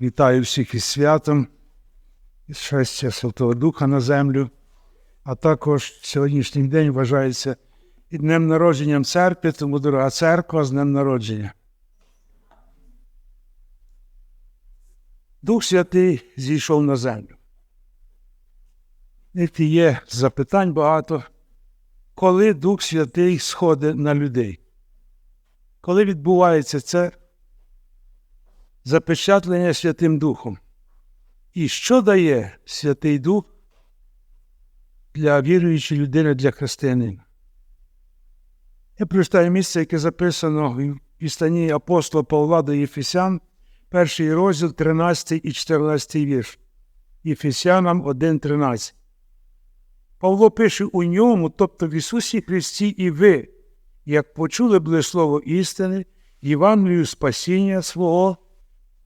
Вітаю всіх із святом, із шестя Святого Духа на землю, а також сьогоднішній день вважається і днем народженням церкви, тому дорога церква з днем народження. Дух Святий зійшов на землю. І є запитань багато, коли Дух Святий сходить на людей. Коли відбувається це запечатлення Святим Духом. І що дає Святий Дух для віруючої людини, для християнина? Я прочитаю місце, яке записано в пістані апостола Павла до Єфесян, перший розділ, 13 і 14 вірш. Єфесянам 1.13. Павло пише у ньому, тобто в Ісусі Христі, і ви, як почули були слово істини, Євангелію спасіння свого,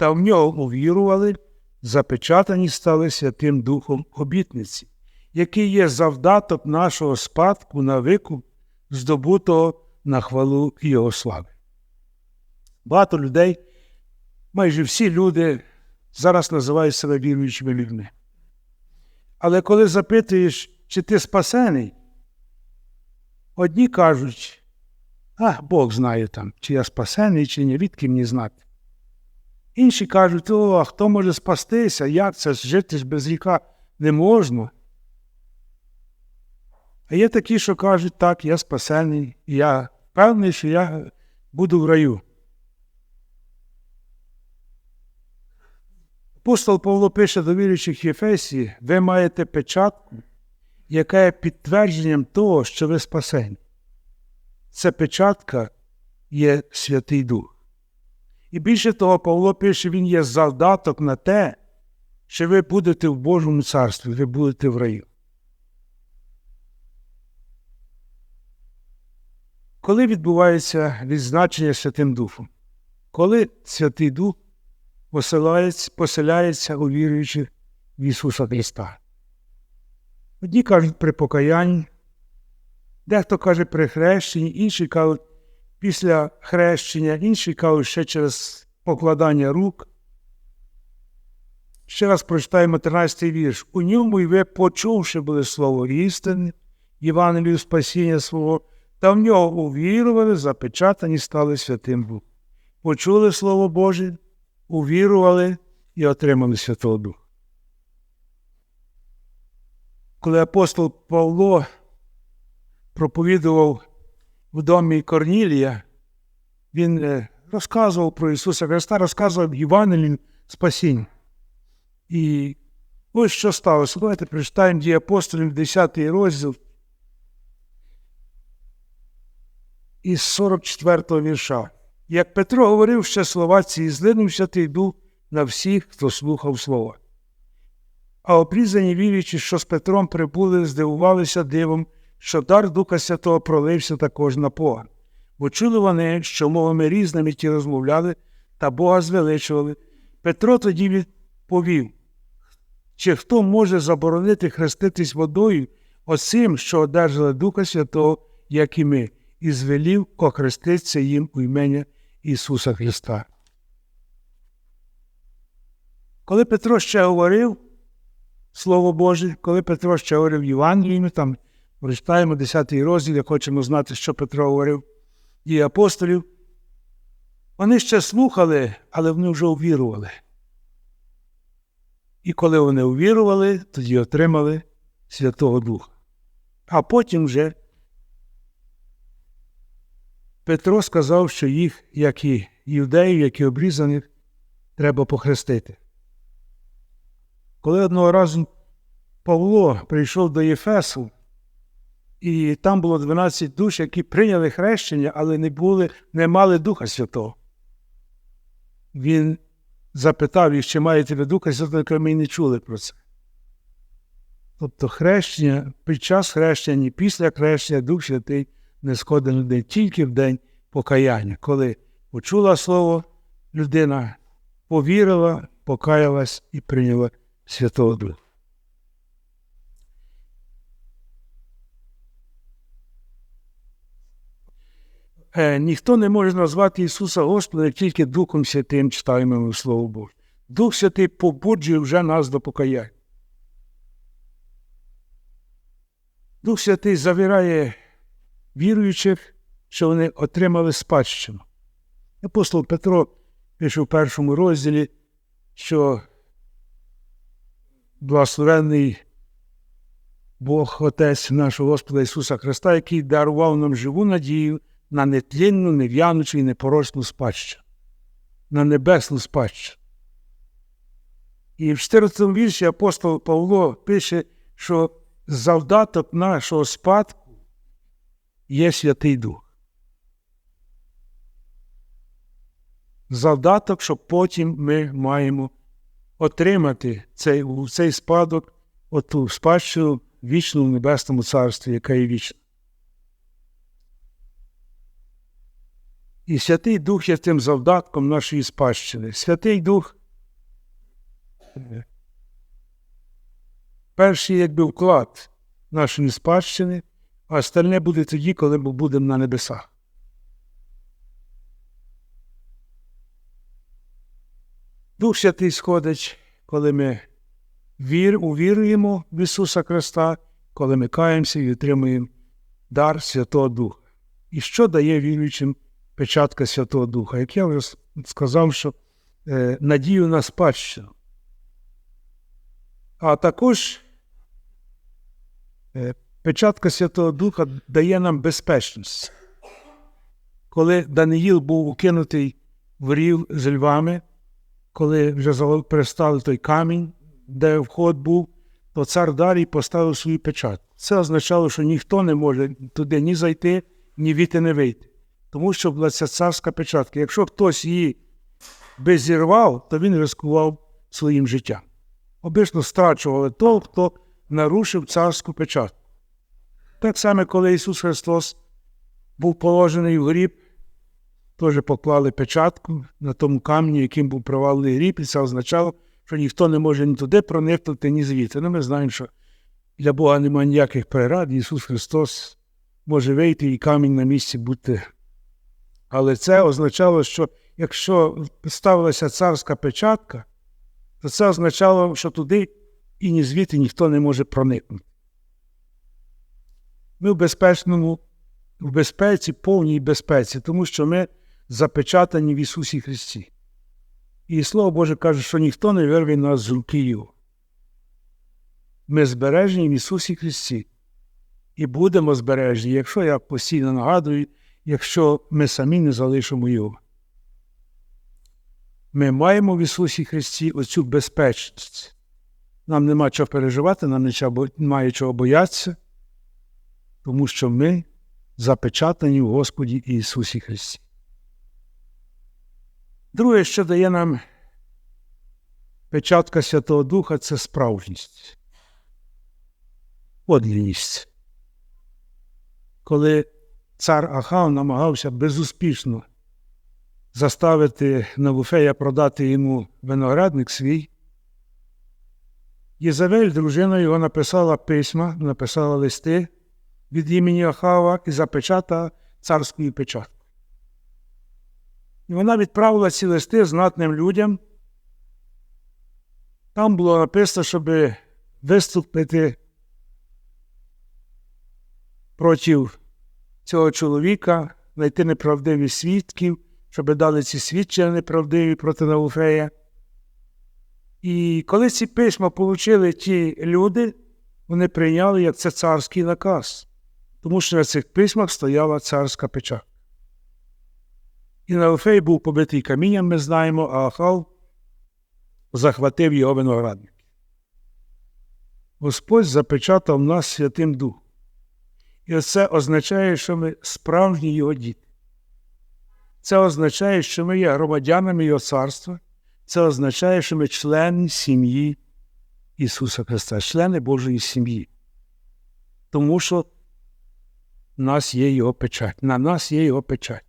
та в нього увірували, запечатані стали Святим Духом обітниці, який є завдаток нашого спадку на викуп, здобутого на хвалу Його слави. Багато людей, майже всі люди зараз називають себе віруючими людьми. Але коли запитуєш, чи ти спасений, одні кажуть, а Бог знає там, чи я спасений, чи ні, відки мені знати. Інші кажуть, о, хто може спастися, як це жити без гріха не можна. А є такі, що кажуть, так, я спасений, і я певний, що я буду в раю. Апостол Павло пише до віруючих Єфесії, ви маєте печатку, яка є підтвердженням того, що ви спасені. Ця печатка є Святий Дух. І більше того, Павло пише, він є завдаток на те, що ви будете в Божому царстві, ви будете в раю. Коли відбувається відзначення Святим Духом? Коли Святий Дух поселяється у віруючих в Ісуса Христа? Одні кажуть при покаянні, дехто каже при хрещенні, інші кажуть після хрещення, інші кажуть ще через покладання рук. Ще раз прочитаємо 13 вірш. У ньому й ви, почувши були слово істини, Євангелію спасіння свого, та в нього увірували, запечатані стали Святим Богом. Почули Слово Боже, увірували і отримали Святого Духа. Коли апостол Павло проповідував в домі Корнілія, він розказував про Ісуса Христа, розказував Євангелію спасіння. І ось що сталося. Давайте прочитаємо дії апостолів 10 розділ із 44 го вірша. Як Петро говорив ще слова ці, злинув Святий Дух на всіх, хто слухав слова. А обрізані віруючи, що з Петром прибули, здивувалися дивом, що дар Духа Святого пролився також на Бога. Бо чули вони, що мовами різними ті розмовляли та Бога звеличували. Петро тоді відповів, чи хто може заборонити хреститись водою оцим, що одержали Духа Святого, як і ми, і звелів охреститися їм у імення Ісуса Христа. Коли Петро ще говорив Слово Боже, коли Петро ще говорив Євангеліями, там прочитаємо 10 розділ, як хочемо знати, що Петро говорив і апостолів, вони ще слухали, але вони вже увірували. І коли вони увірували, тоді отримали Святого Духа. А потім вже Петро сказав, що їх, як і юдеїв, як і обрізаних, треба похрестити. Коли одного разу Павло прийшов до Єфесу, і там було 12 душ, які прийняли хрещення, але не були, не мали Духа Святого. Він запитав їх, чи маєте ви Духа Святого, коли ми не чули про це. Тобто хрещення, під час хрещення, і після хрещення Дух Святий не сходить на день, тільки в день покаяння, коли почула слово, людина повірила, покаялась і прийняла Святого Духа. Е, ніхто не може назвати Ісуса Господа тільки Духом Святим читаємо Слово Боже. Дух Святий побуджує вже нас до покаяння. Дух Святий завіряє віруючих, що вони отримали спадщину. Апостол Петро пише в першому розділі, що благословенний Бог Отець нашого Господа Ісуса Христа, який дарував нам живу надію на нетлінну, нев'янучу і непорочну спадщину, на небесну спадщину. І в 14 вірші апостол Павло пише, що завдаток нашого спадку є Святий Дух. Завдаток, що потім ми маємо отримати цей, цей спадок, оту спадщину вічну в Небесному Царстві, яка є вічна. І Святий Дух є тим завдатком нашої спадщини. Святий Дух перший якби вклад нашої спадщини, а остальне буде тоді, коли ми будемо на небесах. Дух Святий сходить, коли ми вір, увіруємо в Ісуса Христа, коли ми каємося і отримуємо дар Святого Духа. І що дає віруючим печатка Святого Духа? Як я вже сказав, що е, надію на спадщину. А також е, печатка Святого Духа дає нам безпечність. Коли Даниїл був укинутий в рів з львами, коли вже перестали той камінь, де вход був, то цар Дарій поставив свою печатку. Це означало, що ніхто не може туди ні зайти, ні віти не вийти. Тому що була ця царська печатка. Якщо хтось її би зірвав, то він ризикував своїм життям. Обично страчували того, хто нарушив царську печатку. Так само, коли Ісус Христос був положений в гріб, теж поклали печатку на тому камені, яким був провалений гріб, і це означало, що ніхто не може ні туди проникнути, ні звідти. Ну, ми знаємо, що для Бога немає ніяких преград, Ісус Христос може вийти і камінь на місці бути. Але це означало, що якщо ставилася царська печатка, то це означало, що туди і ні звідти ніхто не може проникнути. Ми в безпечному, в безпеці, повній безпеці, тому що ми запечатані в Ісусі Христі. І Слово Боже каже, що ніхто не вирве нас з руки Його. Ми збережені в Ісусі Христі. І будемо збережені, якщо я постійно нагадую, якщо ми самі не залишимо Його. Ми маємо в Ісусі Христі оцю безпечність. Нам нема чого переживати, нам немає чого боятися, тому що ми запечатані в Господі Ісусі Христі. Друге, що дає нам печатка Святого Духа, це справжність, подлінність. Коли цар Ахав намагався безуспішно заставити Навуфея продати йому виноградник свій, Єзавель, дружина його написала письма, написала листи від імені Ахава і запечата царською печаткою. І вона відправила ці листи знатним людям. Там було написано, щоб виступити проти цього чоловіка, знайти неправдиві свідків, щоб дали ці свідчення неправдиві проти Науфея. І коли ці письма отримали ті люди, вони прийняли як це царський наказ, тому що на цих письмах стояла царська печать. І Науфей був побитий камінням, ми знаємо, а Ахав захватив його виноградник. Господь запечатав нас Святим Духом. І це означає, що ми справжні Його діти. Це означає, що ми є громадянами Його царства. Це означає, що ми члени сім'ї Ісуса Христа, члени Божої сім'ї. Тому що в нас є Його печать, на нас є Його печать.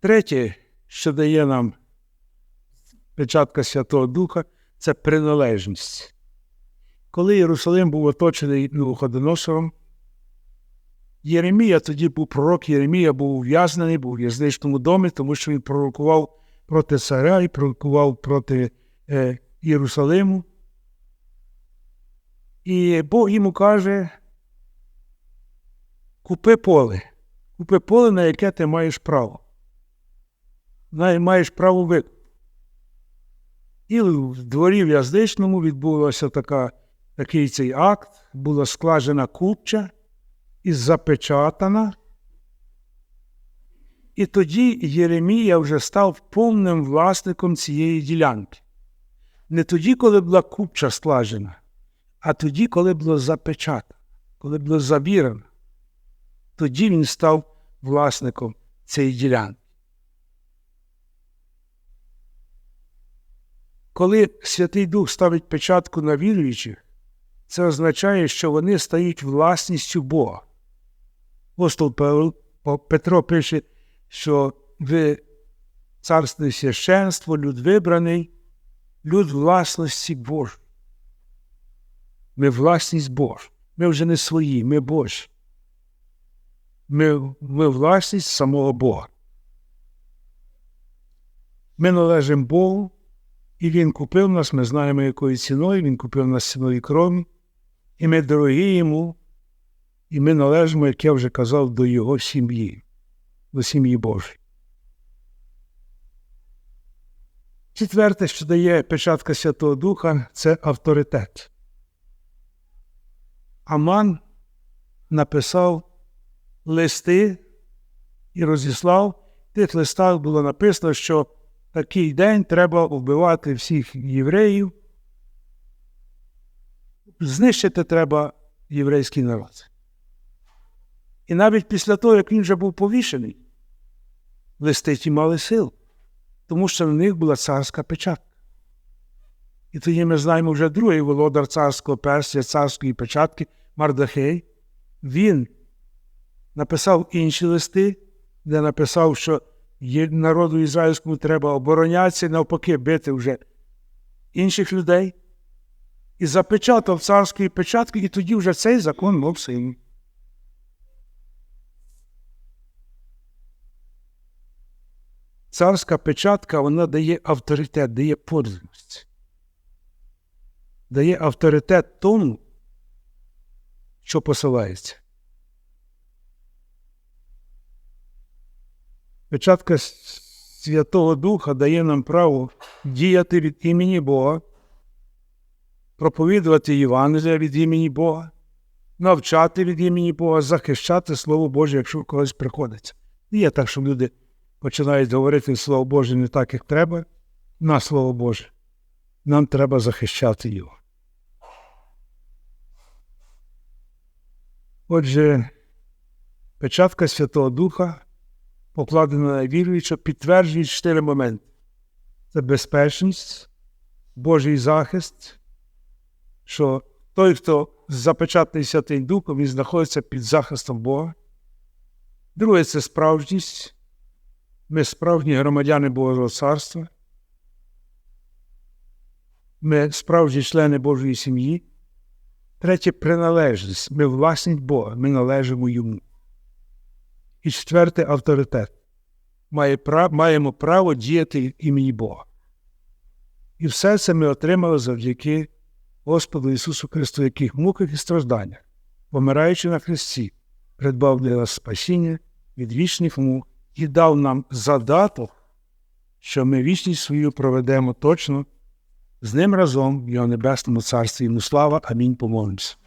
Третє, що дає нам печатка Святого Духа, це приналежність. Коли Єрусалим був оточений Навуходоносором, Єремія тоді був пророк Єремія, був ув'язнений, був у в'язничному домі, тому що він пророкував проти царя і пророкував проти е, Єрусалиму. І Бог йому каже: купи поле, купи поле, на яке ти маєш право. Маєш право викупу. І в дворі в'язничному відбулося така, такий цей акт, була складена купча і запечатана. І тоді Єремія вже став повним власником цієї ділянки. Не тоді, коли була купча складена, а тоді, коли було запечатано, коли було завірено. Тоді він став власником цієї ділянки. Коли Святий Дух ставить печатку на віруючих, це означає, що вони стають власністю Бога. Апостол Петро пише, що ви царственне священство, люд вибраний, люд власності Божої. Ми власність Божа. Ми вже не свої, ми Божі. Ми, ми власність самого Бога. Ми належимо Богу, і Він купив нас, ми знаємо, якою ціною, Він купив нас ціною крові, і ми дорогі йому, і ми належимо, як я вже казав, до Його сім'ї, до сім'ї Божої. Четверте, що дає печатка Святого Духа, це авторитет. Аман написав листи і розіслав. В тих листах було написано, що такий день треба вбивати всіх євреїв. Знищити треба єврейський народ. І навіть після того, як він вже був повішений, листи ті мали силу, тому що на них була царська печатка. І тоді ми знаємо вже другий володар царського персія, царської печатки Мардахей. Він написав інші листи, де написав, що народу ізраїльському треба оборонятися, навпаки, бити вже інших людей. І запечатав царської печатки, і тоді вже цей закон мав силу. Царська печатка вона дає авторитет, дає подлинність. Дає авторитет тому, що посилається. Печатка Святого Духа дає нам право діяти від імені Бога, проповідувати Євангелія від імені Бога, навчати від імені Бога, захищати Слово Боже, якщо в когось приходиться. Не є так, що люди починають говорити Слово Боже не так, як треба, на Слово Боже. Нам треба захищати його. Отже, печатка Святого Духа, покладена на віруючого, підтверджує чотири моменти: це безпечність, Божий захист, що той, хто запечатаний Святим Духом, він знаходиться під захистом Бога. Друге це справжність. Ми справжні громадяни Божого Царства. Ми справжні члени Божої сім'ї. Третє приналежність. Ми власність Бога, ми належимо йому. І четверте авторитет. Має прав, маємо право діяти імені Бога. І все це ми отримали завдяки Господу Ісусу Христу, яких муках і стражданнях, помираючи на Христі, придбав для нас спасіння від вічних мук і дав нам задаток, що ми вічність свою проведемо точно з ним разом в його небесному царстві. Йому слава. Амінь. Помолимось.